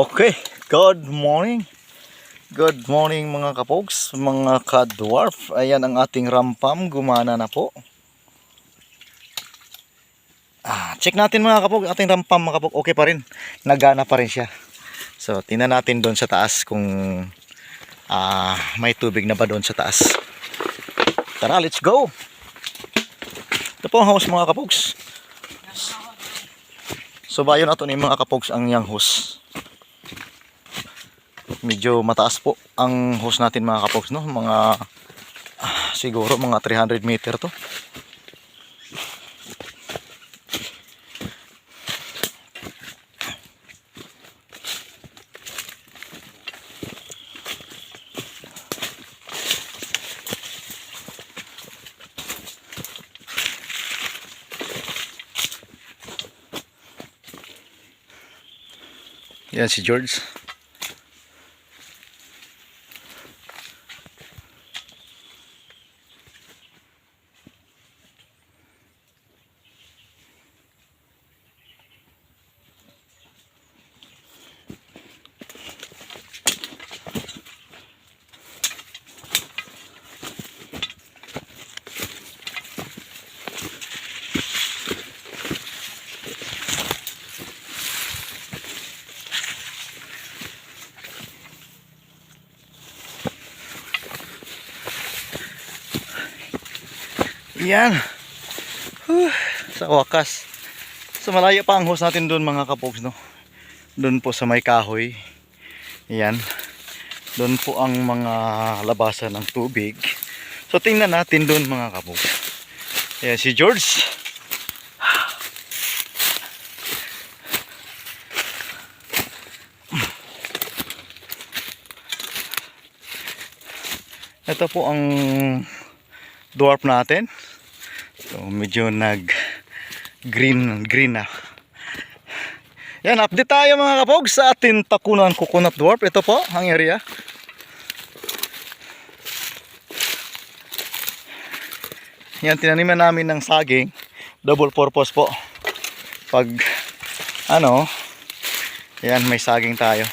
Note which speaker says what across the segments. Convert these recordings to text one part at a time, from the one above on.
Speaker 1: Okay, good morning. Good morning mga kapogs, mga ka-dwarf. Ayan ang ating rampam, gumana na po. Ah, check natin mga kapog, ating rampam mga kapog, okay pa rin. Nagana pa rin siya. So, tingnan natin doon sa taas kung ah, may tubig na ba doon sa taas. Tara, let's go! Ito po ang house mga kapogs. So, bayo na ito ni mga kapogs ang yang house medyo mataas po ang hose natin mga kapoks no? Mga ah, siguro mga 300 meter to. Yan si George Yan. Sa wakas. So malayo pa ang hose natin doon mga kapogs no. Doon po sa may kahoy. Yan. Doon po ang mga labasan ng tubig. So tingnan natin doon mga kapogs. Yan si George. Ito po ang dwarf natin. So medyo nag green green na. Yan, update tayo mga kapog sa ating takunan coconut dwarf. Ito po ang area. Yan, tinaniman namin ng saging. Double purpose po. Pag, ano, yan, may saging tayo.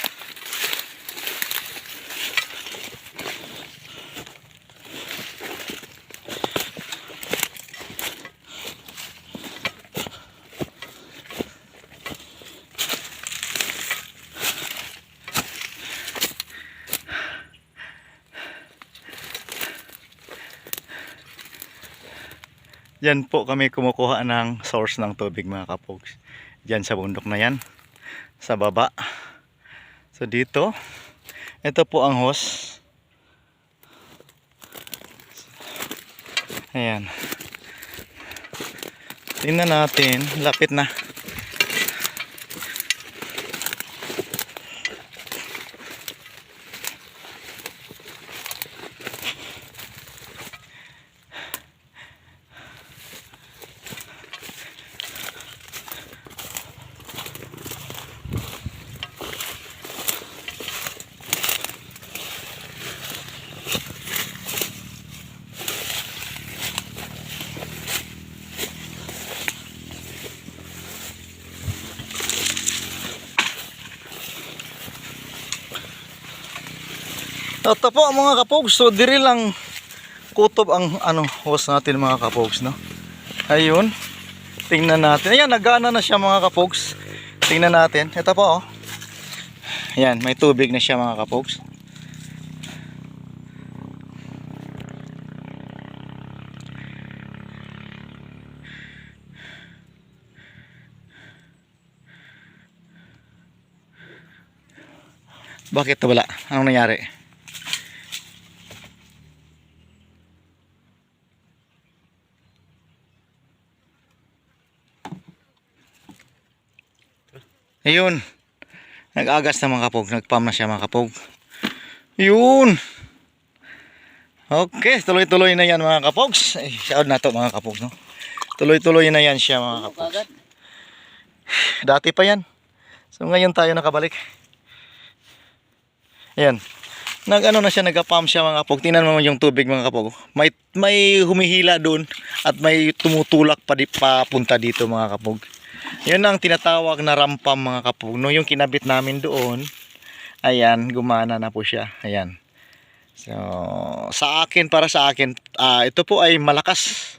Speaker 1: Yan po kami kumukuha ng source ng tubig mga kapogs. Diyan sa bundok na yan. Sa baba. So dito. Ito po ang hose. Ayan. Tingnan natin. Lapit na. Ito po mga kapogs. So diri lang kutob ang ano hose natin mga kapogs no. Ayun. Tingnan natin. Ayan, nagana na siya mga kapogs. Tingnan natin. Ito po oh. Ayan, may tubig na siya mga kapogs. Bakit wala? Anong nangyari? Ayun. Nag-agas na mga kapog. Nag-pump na siya mga kapog. Yun. Okay, tuloy-tuloy na yan mga kapogs. Ay, shout na to mga kapogs, no? Tuloy-tuloy na yan siya mga kapogs. Dati pa yan. So ngayon tayo nakabalik. Ayan. Nag ano na siya, nagka-pump siya mga kapog. Tingnan mo yung tubig mga kapog. May may humihila doon at may tumutulak pa di, papunta dito mga kapog. Yun ang tinatawag na rampam mga kapugno. Yung kinabit namin doon, ayan, gumana na po siya. Ayan. So, sa akin, para sa akin, ah, ito po ay malakas.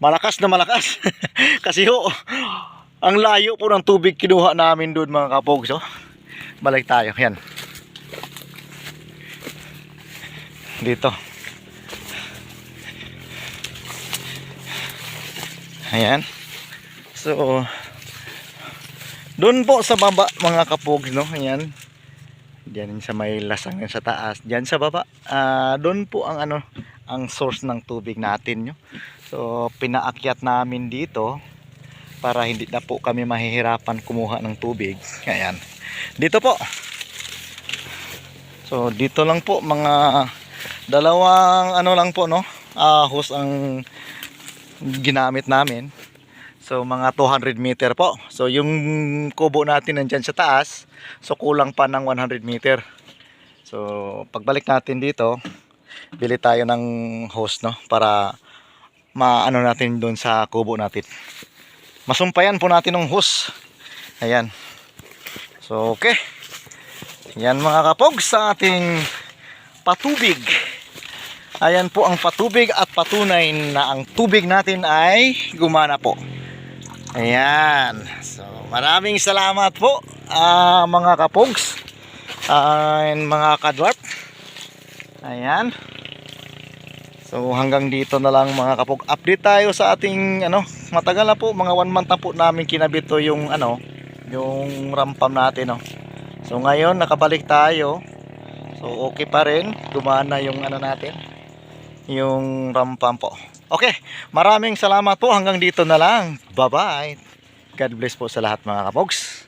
Speaker 1: Malakas na malakas. Kasi ho, ang layo po ng tubig kinuha namin doon mga kapogs. Oh. Balik tayo. Yan. Dito. Ayan. So, doon po sa baba mga kapogs, no? Ayan. Diyan sa may lasang sa taas. Diyan sa baba. Ah, doon po ang ano, ang source ng tubig natin, no? So, pinaakyat namin dito para hindi na po kami mahihirapan kumuha ng tubig. Ayan. Dito po. So, dito lang po mga dalawang ano lang po, no? Ah, hose ang ginamit namin. So mga 200 meter po. So yung kubo natin nandyan sa taas. So kulang pa ng 100 meter. So pagbalik natin dito, bili tayo ng hose no para maano natin doon sa kubo natin. Masumpayan po natin ng hose. Ayan. So okay. Yan mga kapog sa ating patubig. Ayan po ang patubig at patunay na ang tubig natin ay gumana po. Ayan. So, maraming salamat po ah, mga kapogs and mga kadwarp. Ayan. So, hanggang dito na lang mga kapog. Update tayo sa ating ano, matagal na po, mga one month na po namin kinabit to yung ano, yung rampam natin, no. So, ngayon nakabalik tayo. So, okay pa rin. Gumana yung ano natin yung rampam po. Okay, maraming salamat po. Hanggang dito na lang. Bye-bye. God bless po sa lahat mga kapogs.